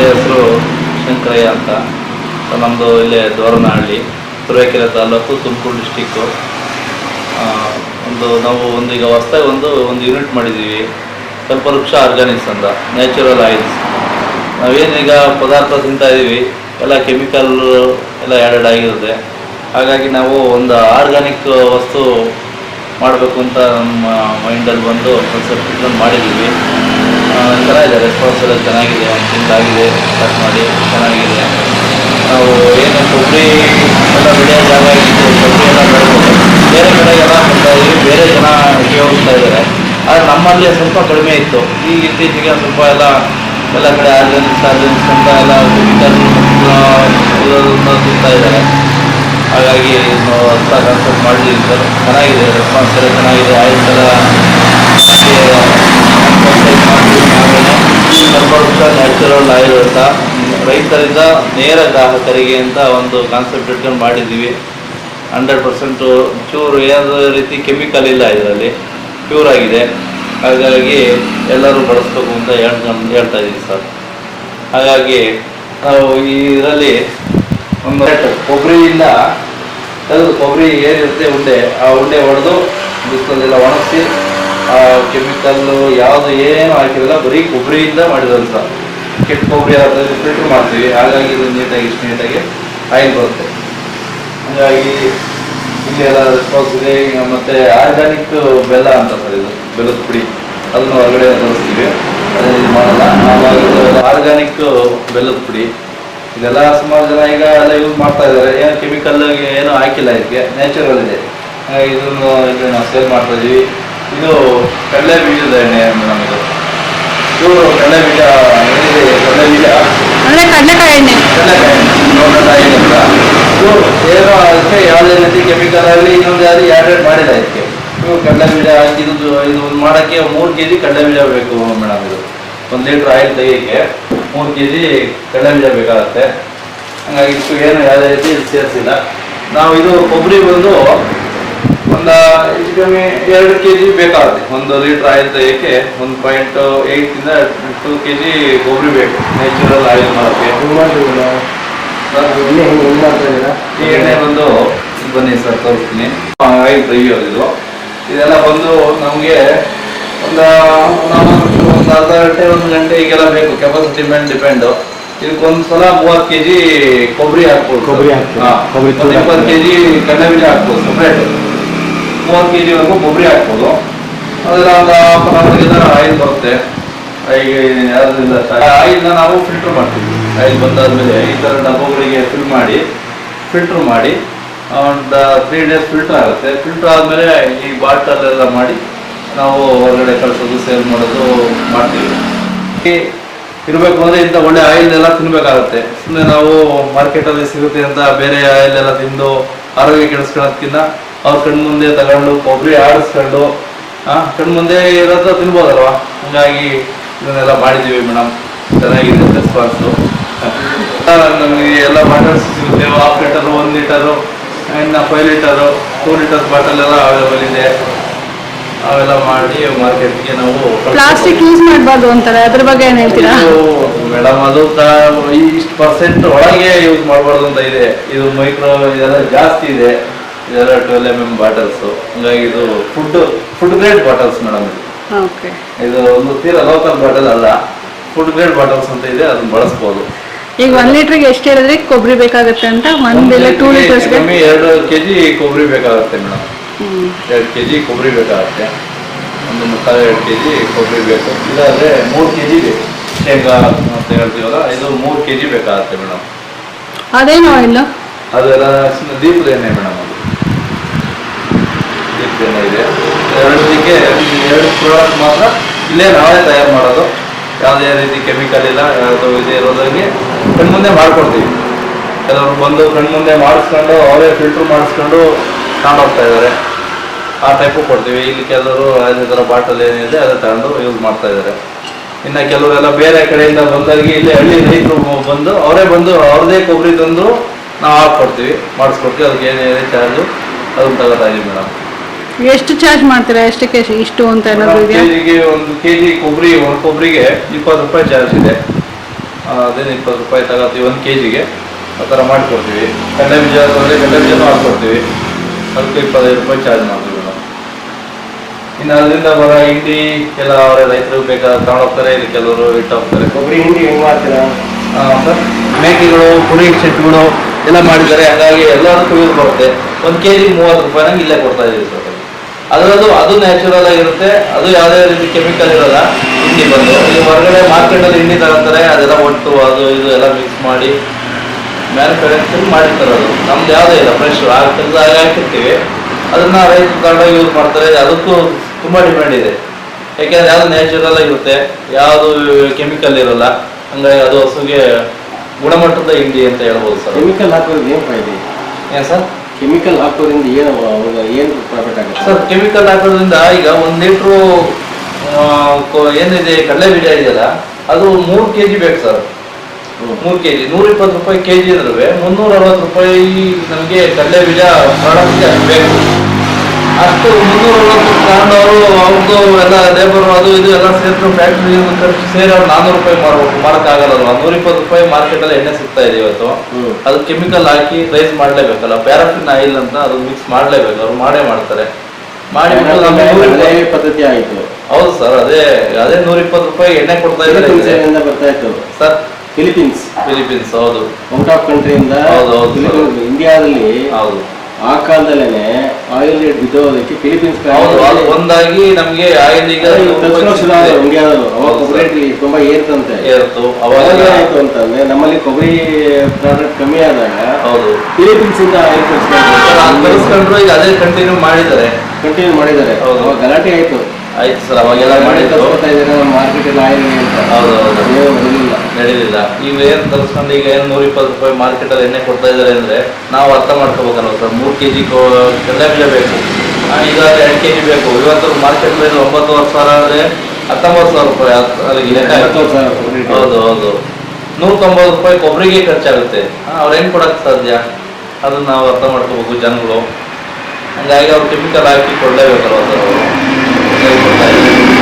ತಂದೆ ಹೆಸರು ಶಂಕರಯ್ಯ ಅಂತ. ನಮ್ಮದು ಇಲ್ಲೇ ದೋರನಹಳ್ಳಿ ತುರುವೇಕೆರೆ ತಾಲೂಕು ತುಮಕೂರು ಡಿಸ್ಟಿಕ್ಕು ಒಂದು ನಾವು ಒಂದು ಈಗ ಹೊಸ್ದಾಗಿ ಒಂದು ಒಂದು ಯೂನಿಟ್ ಮಾಡಿದ್ದೀವಿ ಸ್ವಲ್ಪ ವೃಕ್ಷ ಆರ್ಗಾನಿಕ್ಸ್ ಅಂತ ನ್ಯಾಚುರಲ್ ಆಯಿಲ್ಸ್ ನಾವೇನೀಗ ಪದಾರ್ಥ ತಿಂತಾ ಇದ್ದೀವಿ ಎಲ್ಲ ಕೆಮಿಕಲ್ ಎಲ್ಲ ಆ್ಯಡೆಡ್ ಆಗಿರುತ್ತೆ. ಹಾಗಾಗಿ ನಾವು ಒಂದು ಆರ್ಗಾನಿಕ್ ವಸ್ತು ಮಾಡಬೇಕು ಅಂತ ನಮ್ಮ ಮೈಂಡಲ್ಲಿ ಬಂದು ಕನ್ಸೆಪ್ಟ್ ಮಾಡಿದ್ದೀವಿ ಚೆನ್ನಾಗಿದೆ ರೆಸ್ಪಾನ್ಸ್ ಎಲ್ಲ ಚೆನ್ನಾಗಿದೆ ಒಂದು ಕಟ್ ಮಾಡಿ, ಚೆನ್ನಾಗಿದೆ. ನಾವು ಏನು ಕೊಬ್ಬರಿ, ಎಲ್ಲ ಬೆಳೆಯೋ ಜಾಗ ಕೊಬ್ಬರಿ ಎಲ್ಲ ಬೆಳೆದು, ಬೇರೆ ಕಡೆಗೆಲ್ಲ ಬರ್ತಾ ಇದ್ದೀವಿ ಬೇರೆ ಜನ ಉಪಯೋಗಿಸ್ತಾ ಇದ್ದಾರೆ. ಆದರೆ ನಮ್ಮಲ್ಲಿ ಸ್ವಲ್ಪ ಕಡಿಮೆ ಇತ್ತು. ಈಗ ಇತ್ತೀಚೆಗೆ ಸ್ವಲ್ಪ ಎಲ್ಲ ಎಲ್ಲ ಕಡೆ ಆರ್ಗ್ಯಾನಿಕ್ಸ್ ಆರ್ಗ್ಯಾನಿಕ್ಸ್ ಅಂತ ಎಲ್ಲ ತಿಂತಾ ಇದ್ದಾರೆ. ಹಾಗಾಗಿ ಹೊಸ ಕಾನ್ಸೆಪ್ಟ್ ಮಾಡಿದ್ದೀವಿ ಸರ್ ಚೆನ್ನಾಗಿದೆ ರೆಸ್ಪಾನ್ಸ್ ಎಲ್ಲ ಚೆನ್ನಾಗಿದೆ ಆಯಿಲ್ ಎಲ್ಲ ಸರ್ವವೃಕ್ಷ ಆಯುರ್ವೇದ ರೈತರಿಂದ ನೇರ ಗ್ರಾಹಕರಿಗೆ ಅಂತ ಒಂದು ಕಾನ್ಸೆಪ್ಟ್ ಇಟ್ಕೊಂಡು ಮಾಡಿದ್ದೀವಿ. ಹಂಡ್ರೆಡ್ ಪರ್ಸೆಂಟು ಚೂರು ಯಾವುದೇ ರೀತಿ ಕೆಮಿಕಲ್ ಇಲ್ಲ ಇದರಲ್ಲಿ. ಪ್ಯೂರ್ ಆಗಿದೆ. ಹಾಗಾಗಿ ಎಲ್ಲರೂ ಬಳಸ್ಬೇಕು ಅಂತ ಹೇಳ್ಕೊಂಡು ಹೇಳ್ತಾ ಇದ್ದೀವಿ ಸರ್. ಹಾಗಾಗಿ ನಾವು ಇದರಲ್ಲಿ ಒಂದು ಕೊಬ್ಬರಿಯಿಂದ ಅದು ಕೊಬ್ಬರಿ ಏನಿರುತ್ತೆ ಉಂಡೆ, ಆ ಉಂಡೆ ಹೊಡೆದು ಬಿಸಿಲಲ್ಲೆಲ್ಲ ಒಣಗಿಸಿ, ಆ ಕೆಮಿಕಲ್ಲು ಯಾವುದು ಏನು ಹಾಕಿರಲ್ಲ, ಬರೀ ಕೊಬ್ಬರಿಯಿಂದ ಮಾಡಿರೋದು ಸರ್. ಕೆಟ್ಟ ಕೊಬ್ಬರಿ ಆದ್ರೆ ಫಿಲ್ಟರ್ ಮಾಡ್ತೀವಿ. ಹಾಗಾಗಿ ಇದು ನೀಟಾಗಿ ಇಷ್ಟು ನೀಟಾಗಿ ಆಯಿಲ್ ಬರುತ್ತೆ. ಹಾಗಾಗಿ ಇಲ್ಲಿ ಎಲ್ಲ ರೆಸ್ಪಾನ್ಸ್ ಇದೆ. ಈಗ ಮತ್ತೆ ಆರ್ಗಾನಿಕ್ ಬೆಲ್ಲ ಅಂತ ಸರ್ ಇದು, ಬೆಲ್ಲದ ಪುಡಿ. ಅದನ್ನು ಹೊರಗಡೆ ತೋರಿಸ್ತೀವಿ. ಅದೇ ಇದು ಮಾಡಲ್ಲ. ಹಾಗಾಗಿ ಆರ್ಗಾನಿಕ್ ಬೆಲ್ಲದ ಪುಡಿ. ಇದೆಲ್ಲ ಸುಮಾರು ಜನ ಈಗ ಎಲ್ಲ ಯೂಸ್ ಮಾಡ್ತಾ ಇದ್ದಾರೆ. ಏನು ಕೆಮಿಕಲ್ ಏನು ಹಾಕಿಲ್ಲ ಇದಕ್ಕೆ. ನ್ಯಾಚುರಲ್ ಇದೆ. ಇದನ್ನು ಇಲ್ಲಿ ನಾವು ಸೇಲ್ ಮಾಡ್ತಾ ಇದ್ದೀವಿ ಇದು ಕಡಲೆ ಬೀಜದ ಎಣ್ಣೆ ಮೇಡಮ್ ಇದು ಇದು ಕಡಲೆ ಬೀಜ ಏನಿದೆ ಕಡಲೆ ಬೀಜ ಅಂದ್ರೆ ಕಡಲೆಕಾಯಿ ಎಣ್ಣೆ ಕಡಲೆಕಾಯಿ ಅಂತ ಇದು ಏನೋ ಅದಕ್ಕೆ ಯಾವುದೇ ರೀತಿ ಕೆಮಿಕಲ್ ಆಗಲಿ ಇನ್ನೊಂದು ಯಾರು ಎರಡೆರಡು ಮಾಡಿಲ್ಲ ಇದಕ್ಕೆ. ಇವು ಕಡಲೆ ಬೀಜ ಹಾಕಿದ್ದು ಇದು ಒಂದು ಮಾಡೋಕ್ಕೆ ಮೂರು ಕೆ ಜಿ ಕಡಲೆ ಬೀಜ ಬೇಕು ಮೇಡಮ್ ಇದು. ಒಂದು ಲೀಟ್ರ್ ಆಯಿಲ್ ತೆಗಿಯೋಕ್ಕೆ ಮೂರು ಕೆ ಜಿ ಕಡಲೆ ಬೀಜ ಬೇಕಾಗುತ್ತೆ. ಹಂಗಾಗಿ ಇಷ್ಟು ಏನು ಯಾವುದೇ ರೀತಿ ಸೇರಿಸಿಲ್ಲ ನಾವು ಇದು ಕೊಬ್ಬರಿ ಬಂದು ಒಂದು ಹೆಚ್ಚು ಕಮ್ಮಿ ಎರಡು ಕೆ ಜಿ ಬೇಕಾಗುತ್ತೆ. ಒಂದು ಲೀಟ್ರ್ ಆಯಿಲ್ ತೆಗಿಯೋಕ್ಕೆ ಒಂದು ಪಾಯಿಂಟ್ ಏಯ್ಟಿಂದ ಟೂ ಕೆ ಜಿ ಕೊಬ್ಬರಿ ಬೇಕು. ನ್ಯಾಚುರಲ್ ಆಯಿಲ್ ಮಾಡೋಕ್ಕೆ. ಈ ಎಣ್ಣೆ ಬಂದು ಬನ್ನಿ ಸರ್ ತೋರಿಸ್ತೀನಿ. ಆಯಿಲ್ ತೆಗಿಯೋದು ಇದು ಇದೆಲ್ಲ ಬಂದು ನಮಗೆ ಒಂದು ಒಂದು ಅರ್ಧ ಗಂಟೆ ಒಂದು ಗಂಟೆ ಈಗೆಲ್ಲ ಬೇಕು. ಕೆಪಾಸಿಟಿ ಮೇಲೆ ಡಿಪೆಂಡು ಇದಕ್ಕೊಂದು ಸಲ ಮೂವತ್ತು ಕೆ ಜಿ ಕೊಬ್ಬರಿ ಹಾಕ್ಬೋದು ಕೊಬ್ಬರಿ ಹಾಕ್ತೀವಿ. ಹಾಂ. ಕೊಬ್ಬರಿ ಒಂದು ತೂಕ ಇಪ್ಪತ್ತು ಕೆ ಜಿ ಕಣ್ಣಬಿಲಿ ಹಾಕ್ಬೋದು ಸಪ್ರೇಟ್ ಮೂವತ್ತು ಕೆ ಜಿವರೆಗೂ ಕೊಬ್ಬರಿ ಹಾಕ್ಬೋದು. ಅದೆಲ್ಲ ಒಂದು ಹಾಫ್ ಅನ್ ಆಯಿಲ್ ಬರುತ್ತೆ. ಈಗ ಯಾವುದಿಲ್ಲ ಆಯಿಲ್ನ ನಾವು ಫಿಲ್ಟರ್ ಮಾಡ್ತೀವಿ. ಆಯಿಲ್ ಬಂದಾದಮೇಲೆ ಈ ಥರ ಡಬ್ಬಗಳಿಗೆ ಫಿಲ್ ಮಾಡಿ ಫಿಲ್ಟ್ರ್ ಮಾಡಿ, ಒಂದು ತ್ರೀ ಡೇಸ್ ಫಿಲ್ಟರ್ ಆಗುತ್ತೆ. ಫಿಲ್ಟರ್ ಆದಮೇಲೆ ಈ ಬಾಟಲ್ ಎಲ್ಲ ಮಾಡಿ ನಾವು ಹೊರಗಡೆ ಕಳಿಸೋದು ಸೇಲ್ ಮಾಡೋದು ಮಾಡ್ತೀವಿ. ಇರಬೇಕು ಅಂದರೆ ಇಂಥ ಒಳ್ಳೆ ಆಯಿಲ್ ಎಲ್ಲ ತಿನ್ನಬೇಕಾಗುತ್ತೆ ಸುಮ್ಮನೆ ನಾವು ಮಾರ್ಕೆಟಲ್ಲಿ ಸಿಗುತ್ತೆ ಅಂತ ಬೇರೆ ಆಯಿಲ್ ಎಲ್ಲ ತಿಂದು ಆರೋಗ್ಯ ಕೆಡಿಸ್ಕೊಳ್ಳೋದಕ್ಕಿಂತ ಅವ್ರ ಕಣ್ಣು ಮುಂದೆ ತಗೊಂಡು ಕೊಬ್ಬರಿ ಆಡಿಸ್ಕೊಂಡು ಆ ಕಣ್ಣು ಮುಂದೆ ಇರೋದು ತಿನ್ಬೋದಲ್ವಾ? ಹಂಗಾಗಿ ಇದನ್ನೆಲ್ಲ ಮಾಡಿದ್ದೀವಿ ಮೇಡಮ್ ಚೆನ್ನಾಗಿದೆ ರೆಸ್ಪಾನ್ಸು ನಮಗೆ ಎಲ್ಲ ಬಾಟಲ್ಸ್ ಸಿಗುತ್ತೆ. ಹಾಫ್ ಲೀಟರು ಒನ್ ಲೀಟರು ಇನ್ನು five litre two litre bottle ಎಲ್ಲ ಅವೈಲೇಬಲ್ ಇದೆ. ಅವೆಲ್ಲ ಮಾಡಿ ಮಾರ್ಕೆಟ್ಗೆ ನಾವು ಪ್ಲಾಸ್ಟಿಕ್ ಯೂಸ್ ಮಾಡಬಾರ್ದು ಅಂತಾರೆ. ಅದ್ರ ಬಗ್ಗೆ ಏನು ಹೇಳ್ತೀರಾ? ಮೇಡಮ್ ಅದು ಇಷ್ಟು ಪರ್ಸೆಂಟ್ ಒಳಗೆ ಯೂಸ್ ಮಾಡಬಾರ್ದು ಅಂತ ಇದೆ. ಇದು ಮೈಕ್ರೋ ಇದೆಲ್ಲ ಜಾಸ್ತಿ ಇದೆ. ಇದೆಲ್ಲ ಟ್ವೆಲ್ ಎಂ ಎಂ ಬಾಟಲ್ಸ್ ಹಂಗಾಗಿ ಇದು food food grade bottles madam ಇದು. ಓಕೆ ಇದು ಒಂದು ತೀರಾ ಲೋಕಲ್ ಬಾಟಲ್ ಅಲ್ಲ. ಫುಡ್ ಗ್ರೇಡ್ ಬಾಟಲ್ಸ್ ಅಂತ ಇದೆ ಅದನ್ನ ಬಳಸ್ಬೋದು. ಈಗ ಒಂದ್ ಲೀಟ್ರಿಗೆ ಎಷ್ಟು ಹೇಳಿದ್ರೆ? ಕೊಬ್ಬರಿ ಬೇಕಾಗುತ್ತೆ ಅಂತ? ಒಂದಿಲ್ಲ ಟೂ ಲೀಟರ್ಸ್ ಕಮ್ಮಿ ಎರಡು ಕೆಜಿ ಕೊಬ್ಬರಿ ಬೇಕಾಗುತ್ತೆ ಮೇಡಮ್ ಎರಡು ಕೆಜಿ ಕೊಬ್ಬರಿ ಬೇಕಾಗುತ್ತೆ. ಒಂದು ಮುಕ್ಕಾಲು ಎರಡು ಕೆ ಜಿ ಕೊಬ್ಬರಿ ಬೇಕು. ಇದಾದರೆ ಮೂರು ಕೆ ಜಿ ಬೇಕು. ಶೇಂಗಾ ಅಂತ ಹೇಳ್ತೀವಲ್ಲ ಇದು ಮೂರು ಕೆಜಿ ಬೇಕಾಗುತ್ತೆ ಮೇಡಮ್ ಅದೇನು ಆಯಿಲ್ ಅದೆಲ್ಲ ದೀಪದ ಎಣ್ಣೆ ಮೇಡಮ್ ಅದು ಇದೆ. ಎರಡು ಇದೆ ಎರಡಕ್ಕೆ ಎರಡು ಪ್ರಾಡಕ್ಟ್ ಮಾತ್ರ ಇಲ್ಲೇ ನಾವೇ ತಯಾರು ಮಾಡೋದು. ಯಾವುದೇ ರೀತಿ ಕೆಮಿಕಲ್ ಇಲ್ಲ, ಯಾವುದು ಇದು ಇರೋದಾಗಿ ಕಣ್ಮುಂದೆ ಮಾಡ್ಕೊಡ್ತೀವಿ. ಕೆಲವರು ಬಂದು ಕಣ್ಮುಂದೆ ಮಾಡಿಸ್ಕೊಂಡು, ಅವರೇ ಫಿಲ್ಟ್ರ್ ಮಾಡಿಸ್ಕೊಂಡು ಕಾಣೋಗ್ತಾ ಇದ್ದಾರೆ. ಆ ಟೈಪು ಕೊಡ್ತೀವಿ. ಇಲ್ಲಿ ಕೆಲವರು ಅದೇ ಥರ ಬಾಟಲ್ ಏನಿದೆ, ಅದೇ ತಗೊಂಡು ಯೂಸ್ ಮಾಡ್ತಾ ಇದ್ದಾರೆ. ಇನ್ನು ಕೆಲವರೆಲ್ಲ ಬೇರೆ ಕಡೆಯಿಂದ ಬಂದಾಗಿ ಇಲ್ಲಿ ಹಳ್ಳಿ ರೈತರು ಬಂದು, ಅವರೇ ಬಂದು ಅವ್ರದೇ ಕೊಬ್ಬರಿ ತಂದು ನಾವು ಹಾಕ್ಕೊಡ್ತೀವಿ. ಮಾಡಿಸ್ಕೊಡ್ತೀವಿ. ಅದಕ್ಕೆ ಏನೇನೇ ಚಾರ್ಜು ಅದನ್ನು ತಗೋತಾ ಇದೀವಿ ಮೇಡಮ್ ಎಷ್ಟು ಚಾರ್ಜ್ ಮಾಡ್ತೀರಾ? ಎಷ್ಟಕ್ಕೆ ಇಷ್ಟು ಅಂತ ಏನಾದ್ರು ಇದೆಯಾ? ಕೆಜಿಗೆ ಒಂದು ಕೆಜಿ ಕೊಬ್ಬರಿ ಒಂದು ಕೊಬ್ಬರಿಗೆ ಇಪ್ಪತ್ತು ರೂಪಾಯಿ ಚಾರ್ಜ್ ಇದೆ. ಅದೇನು ಇಪ್ಪತ್ತು ರೂಪಾಯಿ ತಗೋತೀವಿ ಒಂದು ಕೆಜಿಗೆ ಆ ಥರ ಮಾಡಿಕೊಡ್ತೀವಿ. ಕಡಲೆ ಬೀಜ ಅಂದರೆ ಕಡಲೆ ಬೀಜನೂ ಹಾಕ್ಕೊಡ್ತೀವಿ ಅದಕ್ಕೆ ಇಪ್ಪತ್ತೈದು ರೂಪಾಯಿ ಚಾರ್ಜ್ ಮಾಡ್ತೀವಿ ಮೇಡಮ್. ಇನ್ನು ಅದರಿಂದ ಬರೋ ಹಿಂಡಿ ಎಲ್ಲ ಅವರ ರೈತರು ಬೇಕಾದ ತಗೊಂಡೋಗ್ತಾರೆ. ಇಲ್ಲಿ ಕೆಲವರು ಇಟ್ಟು ಹೋಗ್ತಾರೆ ಕೊಬ್ಬರಿ ಹಿಂಡಿ ಹೆಂಗೆ ಮಾಡ್ತೀರಾ? ಸರ್ ಮೇಕೆಗಳು ಕುರಿ ಸೆಟ್ಗಳು ಎಲ್ಲ ಮಾಡಿದ್ದಾರೆ. ಹಾಗಾಗಿ ಎಲ್ಲರೂ ಯೂಸ್ ಬರುತ್ತೆ. ಒಂದು ಕೆ ಜಿ ಮೂವತ್ತು ರೂಪಾಯಿನಾಗ ಇಲ್ಲೇ ಕೊಡ್ತಾ ಇದೀವಿ ಸರ್. ಅದರದ್ದು ಅದು ನ್ಯಾಚುರಲ್ ಆಗಿರುತ್ತೆ ಅದು ಯಾವುದೇ ರೀತಿ ಕೆಮಿಕಲ್ ಇರಲ್ಲ. ಹಿಂಡಿ ಬಂದು. ಇಲ್ಲಿ ಹೊರಗಡೆ ಮಾರ್ಕೆಟಲ್ಲಿ ಹಿಂಡಿ ತಗೊಂತಾರೆ. ಅದೆಲ್ಲ ಒಟ್ಟು ಅದು ಇದು ಎಲ್ಲ ಮಿಕ್ಸ್ ಮಾಡಿ ಮ್ಯಾನುಫ್ಯಾಕ್ಚರಿಂಗ್ ಮಾಡಿರ್ತಾರೆ ಅದು ನಮ್ದು ಯಾವುದೇ ಇಲ್ಲ. ಫ್ರೆಶ್ ಹಾಗೆ ಹಾಕಿರ್ತೀವಿ. ಅದನ್ನ ರೈತರು ತಗೊಂಡೋಗಿ ಯೂಸ್ ಮಾಡ್ತಾರೆ. ಅದಕ್ಕೂ ತುಂಬ ಡಿಮ್ಯಾಂಡ್ ಇದೆ. ಯಾಕೆಂದ್ರೆ ಯಾವುದು ನ್ಯಾಚುರಲ್ ಆಗಿರುತ್ತೆ ಯಾವುದು ಕೆಮಿಕಲ್ ಇರಲ್ಲ. ಹಂಗಾಗಿ ಅದು ಹಸುಗೆ ಗುಣಮಟ್ಟದ ಹಿಂಡಿ ಅಂತ ಹೇಳ್ಬೋದು ಸರ್. ಕೆಮಿಕಲ್ ಹಾಕೋದು ಏನ್ ಫಾಯ್ದೆ? ಏನ್ ಸರ್? ಕೆಮಿಕಲ್ ಹಾಕೋದ್ರಿಂದ ಏನು ಅವಾಗ ಏನು ಪ್ರಾಫಿಟ್ ಆಗುತ್ತೆ? ಸರ್ ಕೆಮಿಕಲ್ ಹಾಕೋದ್ರಿಂದ ಈಗ ಒಂದು ಲೀಟ್ರು ಏನಿದೆ ಕಡಲೆ ಬೀಜ ಇದೆಯಲ್ಲ ಅದು ಮೂರು ಕೆ ಜಿ ಬೇಕು ಸರ್. ಮೂರು ಕೆ ಜಿ ನೂರ ಇಪ್ಪತ್ತು ರೂಪಾಯಿ ಕೆ ಜಿ ಅಂದ್ರೆ ಮುನ್ನೂರ ಅರವತ್ತು ರೂಪಾಯಿ ನಮಗೆ ಕಡಲೆ ಬೀಜ ಪ್ರಾಡಕ್ಟ್ಗೆ ಅಷ್ಟು ಬೇಕು. ಅಷ್ಟು ಮುನ್ನೂರ ಅರವತ್ತು ತಗೊಂಡವರು ಅವ್ರದ್ದು ಎಲ್ಲ ಲೇಬರ್ ಅದು ಇದು ಎಲ್ಲ ಸೇರ್ಕೊಂಡು ಫ್ಯಾಕ್ಟ್ರಿ ಖರ್ಚು ಸೇರಿ ಅವ್ರು ನಾನ್ನೂರು ರೂಪಾಯಿ ಮಾರ್ಬೇಕು. ಆಗಲ್ಲ ನೂರ ಇಪ್ಪತ್ತು ರೂಪಾಯಿ ಮಾರ್ಕೆಟಲ್ಲಿ ಎಣ್ಣೆ ಸಿಗ್ತಾ ಇದೆ ಇವತ್ತು. ಅದು ಕೆಮಿಕಲ್ ಹಾಕಿ ರೈಸ್ ಮಾಡಲೇಬೇಕಲ್ಲ. ಪ್ಯಾರಾಫಿನ್ ಆಯಿಲ್ ಅಂತ ಅದು ಮಿಕ್ಸ್ ಮಾಡಲೇಬೇಕು. ಅವ್ರು ಮಾಡೇ ಮಾಡ್ತಾರೆ. ಮಾಡಿ ಪದ್ಧತಿ ಆಯ್ತು. ಹೌದು ಸರ್. ಅದೇ ಅದೇ ನೂರ ಇಪ್ಪತ್ತು ರೂಪಾಯಿ ಎಣ್ಣೆ ಕೊಡ್ತಾ ಇದ್ದಾರೆ ಬರ್ತಾ ಇತ್ತು? ಸರ್. ಫಿಲಿಪೀನ್ಸ್ ಫಿಲಿಪೀನ್ಸ್ ಹೌದು. ಔಟ್ ಆಫ್ ಕಂಟ್ರಿಯಿಂದ ಹೌದು, ಹೌದು, ಇಂಡಿಯಾದಲ್ಲಿ ಹೌದು. ಆ ಕಾಲದಲ್ಲೇನೆ ಆಯಿಲ್ ಬಿದ್ದೋದಕ್ಕೆ ಫಿಲಿಪೀನ್ಸ್ ಹೌದು ಅದು ಒಂದಾಗಿ ನಮ್ಗೆ ಆಯಿಲ್ ಈಗ ಅವಾಗ ಕೊಬ್ಬರಿ. ತುಂಬಾ ಏರ್ತಂತೆ ಏರ್ತು ಅವಾಗ ಏನಾಯ್ತು ಅಂತಂದ್ರೆ ನಮ್ಮಲ್ಲಿ ಕೊಬ್ಬರಿ ಪ್ರಾಡಕ್ಟ್ ಕಮ್ಮಿ ಆದಾಗ ಹೌದು. ಫಿಲಿಪೀನ್ಸ್ ಇಂದ ಆಯಿಲ್ ತರಿಸ್ಕೊಂಡ್ರು ಈಗ ಅದೇ ಕಂಟಿನ್ಯೂ ಮಾಡಿದ್ದಾರೆ. ಕಂಟಿನ್ಯೂ ಮಾಡಿದ್ದಾರೆ. ಅವಾಗ ಗಲಾಟೆ ಆಯ್ತು. ಆಯ್ತು ಸರ್ ಅವಾಗೆಲ್ಲ ಮಾಡಿದ್ರು. ತಗೋತಾ ಇದ್ದಾರೆ ಮಾರ್ಕೆಟ್ ಎಲ್ಲ ಆಯಿಲ್ ಅಂತ. ಹೌದು ಹೌದು. ಏನು ಬರಲಿಲ್ಲ ನಡೀಲಿಲ್ಲ ಈಗ ಏನ್ ತರಿಸ್ಕೊಂಡು ಈಗ ಏನು ನೂರ ಇಪ್ಪತ್ತು ರೂಪಾಯಿ ಮಾರ್ಕೆಟಲ್ಲಿ ಎಣ್ಣೆ ಕೊಡ್ತಾ ಇದ್ದಾರೆ ಅಂದ್ರೆ ನಾವು ಅರ್ಥ ಮಾಡ್ಕೋಬೇಕಲ್ವ ಸರ್. ಮೂರ್ ಕೆಜಿ ಬೆಲೆ ಬೇಕು. ಆ, ಈಗ ಎರಡು ಕೆಜಿ ಬೇಕು. ಇವತ್ತು ಮಾರ್ಕೆಟ್ ಬೆಲೆ ಒಂಬತ್ತುವರೆ ಸಾವಿರ ಆದರೆ ಹತ್ತೊಂಬತ್ತು ಸಾವಿರ ರೂಪಾಯಿ ಅಲ್ಲಿಗೆ ಲೆಕ್ಕ ಸಾವಿರ ಹೌದು ಹೌದು. ನೂರ ತೊಂಬತ್ತು ರೂಪಾಯಿ ಕೊಬ್ಬರಿಗೆ ಖರ್ಚಾಗುತ್ತೆ. ಅವ್ರು ಹೆಂಗ್ ಕೊಡೋಕ್ಕೆ ಸಾಧ್ಯ? ಅದನ್ನ ನಾವು ಅರ್ಥ ಮಾಡ್ಕೋಬೇಕು ಜನಗಳು. ಹಂಗಾಗಿ ಅವ್ರು ಕೆಮಿಕಲ್ ಹಾಕಿ ಕೊಡಲೇಬೇಕಲ್ವ ಸರ್ ಅವರು? ಕೊಡ್ತಾ.